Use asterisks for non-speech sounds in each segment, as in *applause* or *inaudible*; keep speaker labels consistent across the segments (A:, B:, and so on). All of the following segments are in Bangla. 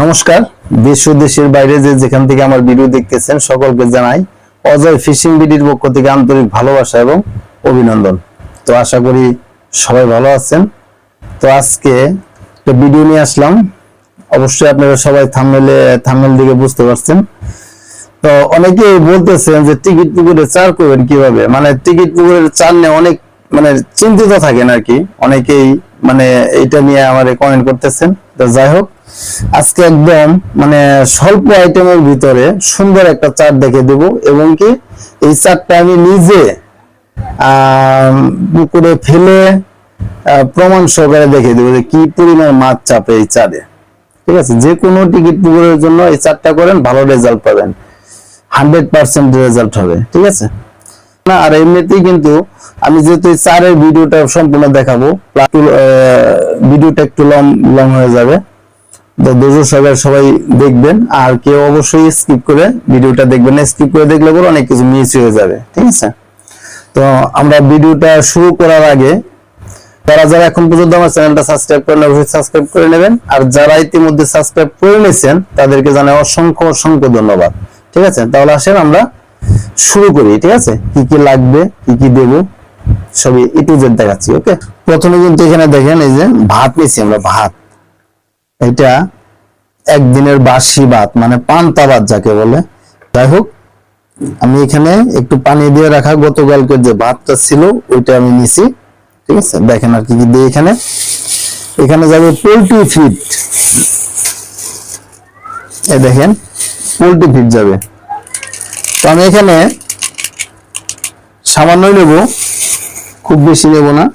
A: নমস্কার। দেশ ও দেশের বাইরে যে যেখান থেকে আমার ভিডিও দেখতেছেন, সকলকে জানাই অজয় ফিশিং বিডির পক্ষ থেকে আন্তরিক ভালোবাসা এবং অভিনন্দন। তো আশা করি সবাই ভালো আছেন। তো আজকে একটা ভিডিও নিয়ে আসলাম। অবশ্যই আপনারা সবাই থামমেলে থামমেল দিকে বুঝতে পারছেন। তো অনেকেই বলতেছেন যে টিকিট পুকুরে চার করবেন কীভাবে? মানে টিকিট পুকুরের চার নিয়ে অনেক মানে চিন্তিত থাকেন আর কি। অনেকেই মানে এটা নিয়ে আমার কমেন্ট করতেছেন। তো যাই হোক, আজকে একদম মানে স্বল্প আইটেমের ভিতরে সুন্দর একটা চার্ট দেখে দেব এবং কি এই চারটা আমি নিজে পুকুরে ফেলে প্রমাণ সহকারে দেখে দেবো যে কি পরিমাণ মাছ চাপে এই চারে ঠিক আছে? যে কোনো টিকিট পুকুরের জন্য এই চারটা করেন, ভালো রেজাল্ট পাবেন। হান্ড্রেড পার্সেন্ট রেজাল্ট হবে। ঠিক আছে? না, আর এমনিতেই কিন্তু আমি যেহেতু চারের ভিডিওটা সম্পূর্ণ দেখাবো ভিডিওটা একটু লং লং হয়ে যাবে। সবাই দেখবেন, আর কেউ অবশ্যই স্কিপ করে ভিডিওটা দেখবেন। স্কিপ করে দেখলে অনেক কিছু মিস হয়ে যাবে, ঠিক আছে? তো আমরা ভিডিওটা শুরু করার আগে, যারা যারা এখন পর্যন্ত আমার চ্যানেলটা সাবস্ক্রাইব করেন, অবশ্যই সাবস্ক্রাইব করে নেবেন। আর যারা ইতিমধ্যে সাবস্ক্রাইব করে নিয়েছেন, তাদেরকে জানাই অসংখ্য অসংখ্য ধন্যবাদ। ঠিক আছে? তাহলে আসেন আমরা শুরু করি, ঠিক আছে? কি কি লাগবে, কি কি দেব, সবই এ টু জেড দেখাচ্ছি ওকে প্রথমে কিন্তু এখানে দেখেন, এই যে ভাত নিয়েছি আমরা, ভাত। এটা একদিনের বাসি ভাত মানে পান্তা ভাত যাকে বলে। যাই হোক, আমি এখানে একটু পানি দিয়ে রাখা গতকালকের যে ভাতটা ছিল, ওইটা আমি নিছি, ঠিক আছে? দেখেন আর কি কি দিয়ে এখানে। এখানে যাবে পোল্ট্রি ফিট এই দেখেন, পোল্ট্রি ফিট যাবে। তো আমি এখানে সামান্যই নেব, খুব বেশি নেব না।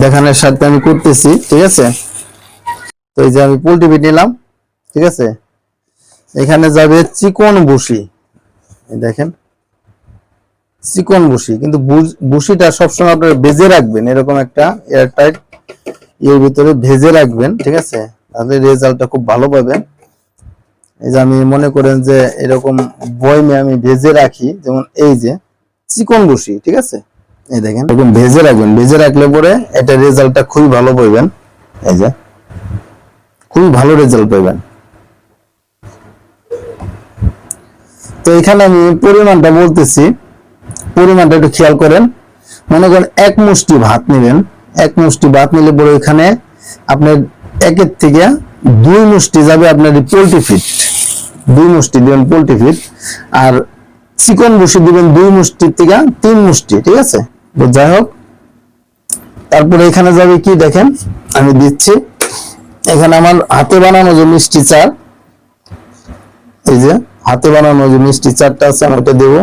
A: দেখানোর সাথে আমি করতেছি, ঠিক আছে? তো এই যে আমি পোল্ট্রি ফিট নিলাম, ঠিক আছে? এখানে যাবে চিকন বুসি। দেখেন, চিকন বুসি, কিন্তু বুস- বুসিটা সবসময় আপনারা ভেজে রাখবেন, এরকম একটা এয়ারটাইট এর ভিতরে ভেজে রাখবেন, ঠিক আছে? তাহলে রেজাল্টটা খুব ভালো পাবেন। এই যে আমি মনে করেন যে এরকম বয়মে আমি ভেজে রাখি, যেমন এই যে চিকন বুসি ঠিক আছে? এই দেখেন, এরকম ভেজে রাখবেন। ভেজে রাখলে পরে এটা রেজাল্টটা খুবই ভালো পাবেন এই যে, খুবই ভালো রেজাল্ট পাবেন তো এখানে আমি পরিমাণটা বলতেছি। পরিমাণটা একটু খেয়াল করেন। মনে করেন এক মুষ্টি ভাত নেবেন। এক মুষ্টি ভাত নিলে পরে এখানে আপনার একের থেকে দুই মুষ্টি যাবে আপনার পোল্ট্রি ফিট দুই মুষ্টি দিবেন পোল্ট্রি ফিট আর চিকন বসি দিবেন দুই মুষ্টির থেকে তিন মুষ্টি, ঠিক আছে? তো যাই হোক, তারপরে এখানে যাবে কি দেখেন, আমি দিচ্ছি। এখানে আমার হাতে বানানো যে মিষ্টি চার, এই যে হাতে বানানো যে মিষ্টি চারটা আছে, আমি ওটা দেবো।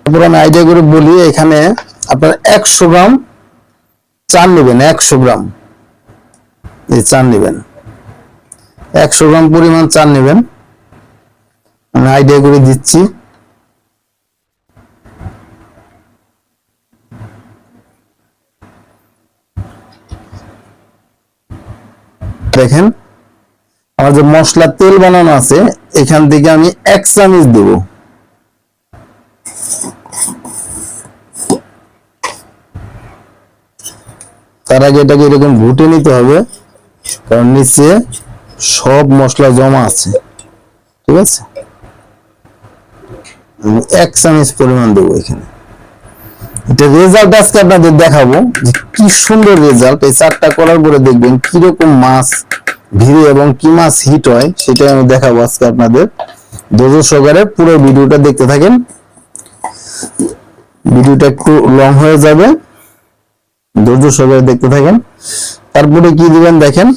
A: তারপর আমি আইডিয়া করে বলি, এখানে আপনার একশো গ্রাম চাল নেবেন, একশো গ্রাম। এই চাল নেবেন। একশো গ্রাম পরিমাণ চাল নেবেন। আইডিয়া করে দিচ্ছি। দেখেন, আমার যে মশলা তেল বানানো আছে, এখান থেকে আমি এক চামচ দেব। তার আগে এটাকে এরকম ঘুটে নিতে হবে, কারণ নিচে সব মশলা জমা আছে। ঠিক আছে? আমি এক চামচ পরিমাণ দেবো এখানে। এটা রেজাল্ট আজকে আপনাদের দেখাবো যে কি সুন্দর রেজাল্ট এই চারটা করার পরে দেখবেন কীরকম মাছ ভিড়ে এবং কি মাছ হিট হয়, সেটাই আমি দেখাবো আজকে আপনাদের। ধৈর্য সহকারে পুরো ভিডিওটা দেখতে থাকেন। ভিডিওটা একটু লং হয়ে যাবে। ধৈর্য সহকারে দেখতে থাকেন। তারপরে কি দিবেন দেখেন।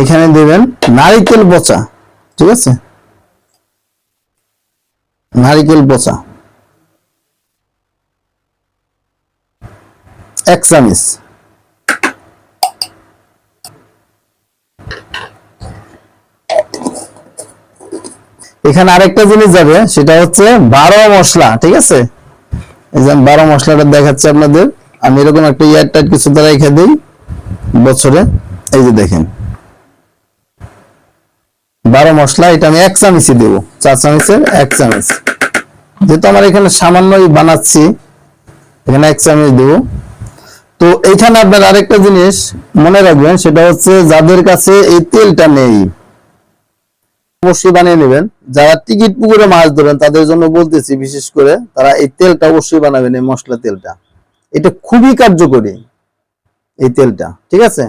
A: এখানে দিবেন নারিকেল পচা, ঠিক আছে? নারিকেল পচা। এক চামিচ। এখানে আরেকটা জিনিস যাবে, সেটা হচ্ছে বারো মশলা, ঠিক আছে? বারো মশলাটা দেখাচ্ছে আপনাদের। আমি এরকম একটা ইয়ার টাইট কিছু দ্বারা রেখে দিই বছরে। এই যে দেখেন। বারো মশলা, এটা আমি এক চামিচই দেবো। চার চামিচের এক চামিচ। যেহেতু আমার এখানে সামান্যই বানাচ্ছি, এখানে এক চামচ দেবো। তো এইখানে আপনার আরেকটা জিনিস মনে রাখবেন, সেটা হচ্ছে যাদের কাছে এই তেলটা নেই, অবশ্যই বানিয়ে নেবেন। যারা টিকিট পুকুরে মাছ ধরেন, তাদের জন্য বলতেছি বিশেষ করে তারা এই তেলটা অবশ্যই বানাবেন, এই মশলা তেলটা। এটা খুবই কার্যকরী, এই তেলটা, ঠিক আছে?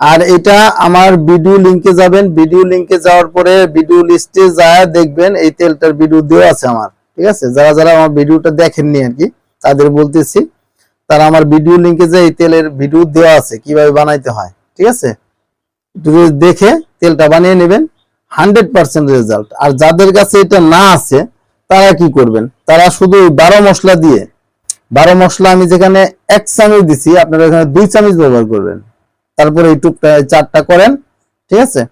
A: আর এটা আমার ভিডিও লিংকে যাবেন। ভিডিও লিংকে যাওয়ার পরে ভিডিও লিস্টে যায়, দেখবেন এই তেলটার ভিডিও দেওয়া আছে আমার। ঠিক আছে? যারা যারা আমার ভিডিওটা দেখেননি আর কি, তাদের বলতেছি, তারা আমার ভিডিও লিংকে যে এই তেলের ভিডিও দেওয়া আছে, কীভাবে বানাইতে হয়, ঠিক আছে? দেখে তেলটা বানিয়ে নেবেন, হান্ড্রেড পার্সেন্ট রেজাল্ট। আর যাদের কাছে এটা না আছে, তারা কি করবেন? তারা শুধু বারো মশলা দিয়ে, বারো মশলা আমি যেখানে এক চামচ দিছি, আপনারা এখানে দুই চামচ ব্যবহার করবেন। তারপরে এই টুকটা চারটা করেন, ঠিক আছে?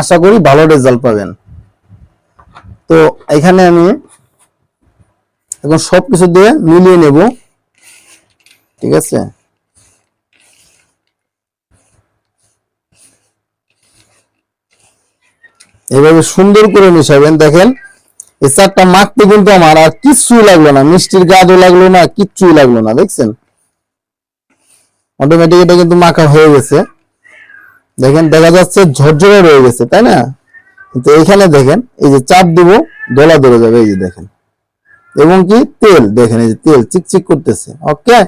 A: আশা করি ভালো রেজাল্ট পাবেন। তো এখানে আমি এখন সবকিছু দিয়ে মিলিয়ে নেব। ঠিক আছে? এভাবে সুন্দর করে মিশাবেন, দেখেন। এই চারটা মাখতে কিন্তু আমার আর কিচ্ছুই লাগল না। মিষ্টির গাদও লাগল না কিচ্ছুই লাগল না, দেখছেন? অটোমেটিক এটা কিন্তু মাখা হয়ে গেছে। দেখেন, দেখা যাচ্ছে ঝরঝরে রয়ে গেছে, তাই না? কিন্তু এখানে দেখেন, এই যে চাপ দিব, দোলা ধরে যাবে, এই যে দেখেন। এবং কি? তেল। দেখেন এই যে তেল চিকচিক করতেছে। ওকে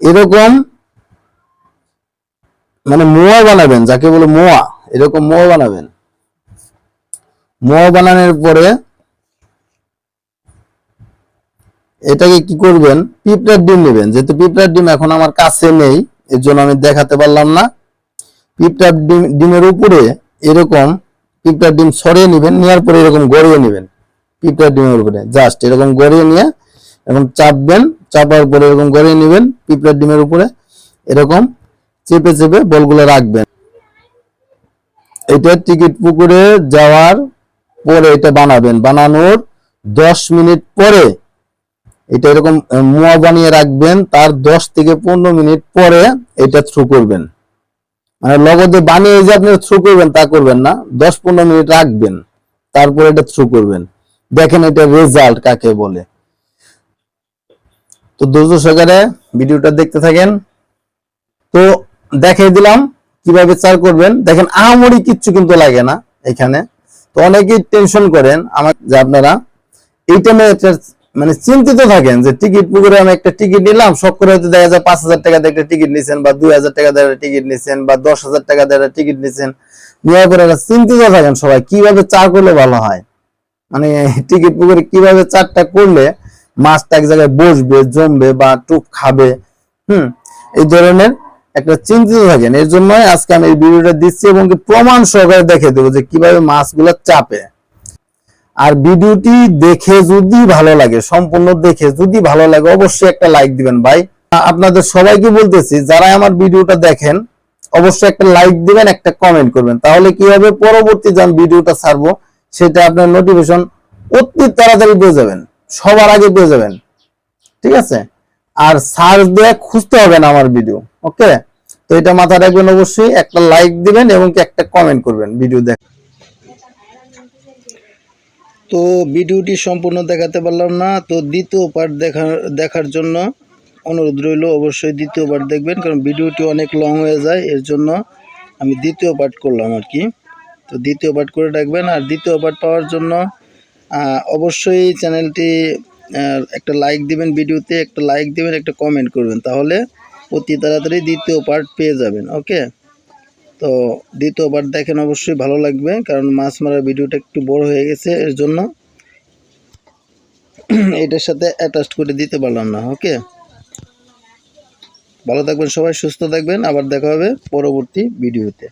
A: এরকম মানে মোয়া বানাবেন, যাকে বলে মোয়া। এরকম মোয়া বানাবেন। মোয়া বানানোর পরে এটাকে কি করবেন? পিঁপড়ার ডিম নেবেন। যেহেতু পিঁপড়ার ডিম এখন আমার কাছে নেই, এর জন্য আমি দেখাতে পারলাম না। পিঁপড়ার ডিম ডিমের উপরে এরকম পিঁপড়ার ডিম ছড়িয়ে নেবেন, নেওয়ার পরে এরকম গড়িয়ে নেবেন। পিঁপড়ার ডিমের উপরে জাস্ট এরকম গড়িয়ে নিয়ে এরকম চাপবেন, চাপার পরে এরকম গড়িয়ে নেবেন পিঁপড়ার ডিমের উপরে, এরকম চেপে চেপে বলগুলো রাখবেন। এটা টিকিট পুকুরে যাওয়ার পরে এটা বানাবেন। বানানোর দশ মিনিট পরে এটা এরকম মোয়া বানিয়ে রাখবেন, তার দশ থেকে পনেরো মিনিট পরে এটা থ্রু করবেন। মানে লগতে বানিয়ে যে আপনি থ্রু করবেন, তা করবেন না। দশ পনেরো মিনিট রাখবেন, তারপরে এটা থ্রু করবেন। দেখেন এটা রেজাল্ট কাকে বলে। তো ধৈর্য সহকারে ভিডিওটা দেখতে থাকেন। তো দেখাই দিলাম কীভাবে চার করবেন। দেখেন আহামরি কিচ্ছু কিন্তু লাগে না এখানে। তো অনেকেই টেনশন করেন, আমার যে আপনারা এই টাইমে একটা মানে চিন্তিত থাকেন যে টিকিট পুকুরে আমি একটা টিকিট নিলাম, শখ করে হয়তো দেখা যায় পাঁচ হাজার টাকা দিয়ে একটা টিকিট নিছেন বা দুই হাজার টাকা দিয়ে টিকিট নিছেন বা দশ হাজার টাকা দিয়ে টিকিট নিছেন। নেওয়ার পরে চিন্তিত থাকেন সবাই, কীভাবে চার করলে ভালো হয়? মানে টিকিট পুকুরে কীভাবে চারটা করলে মাছটা এক জায়গায় বসবে, জমবে বা টুক খাবে, হুম? এই ধরনের একটা চিন্তিত থাকেন। এর জন্যই আজকে আমি এই ভিডিওটা দিচ্ছি এবং প্রমাণ সহকারে দেখে দেবো যে কীভাবে মাছগুলো চাপে। আর ভিডিওটি দেখে যদি ভালো লাগে, সম্পূর্ণ দেখে যদি ভালো লাগে, অবশ্যই একটা লাইক দিবেন ভাই। আপনাদের সবাইকে বলতেছি, যারা আমার ভিডিওটা দেখেন, অবশ্যই একটা লাইক দিবেন, একটা কমেন্ট করবেন। তাহলে কি হবে? পরবর্তী যখন ভিডিওটা ছাড়বো সেটা আপনার নোটিফিকেশন অতি তাড়াতাড়ি পেয়ে যাবেন। সবার আগে পেয়ে যাবেন। ঠিক আছে? আর সার্চ দিয়ে খুঁজতে হবে না আমার ভিডিও ওকে তো এটা মাথায় রাখবেন অবশ্যই, একটা লাইক দিবেন এবং একটা কমেন্ট করবেন ভিডিও দেখ
B: তো ভিডিওটি সম্পূর্ণ দেখাতে পারলাম না, তো দ্বিতীয় পার্ট দেখার দেখার জন্য অনুরোধ রইল, অবশ্যই দ্বিতীয় পার্ট দেখবেন, কারণ ভিডিওটি অনেক লং হয়ে যায়, এর জন্য আমি দ্বিতীয় পার্ট করলাম আর কি। তো দ্বিতীয় পার্ট করে রাখবেন। আর দ্বিতীয় পার্ট পাওয়ার জন্য অবশ্যই চ্যানেলটি একটা লাইক দিবেন ভিডিওতে, একটা লাইক দিবেন, একটা কমেন্ট করবেন। তাহলে অতি তাড়াতাড়ি দ্বিতীয় পার্ট পেয়ে যাবেন ওকে তো দ্বিতীয় পার্ট দেখেন অবশ্যই ভালো লাগবে, কারণ মাছ মারার ভিডিওটা একটু বড় হয়ে গেছে, এর জন্য *clears throat* এটার সাথে অ্যাটাচ করে দিতে পারলাম না ওকে ভালো থাকবেন সবাই, সুস্থ থাকবেন, আবার দেখা হবে পরবর্তী ভিডিওতে।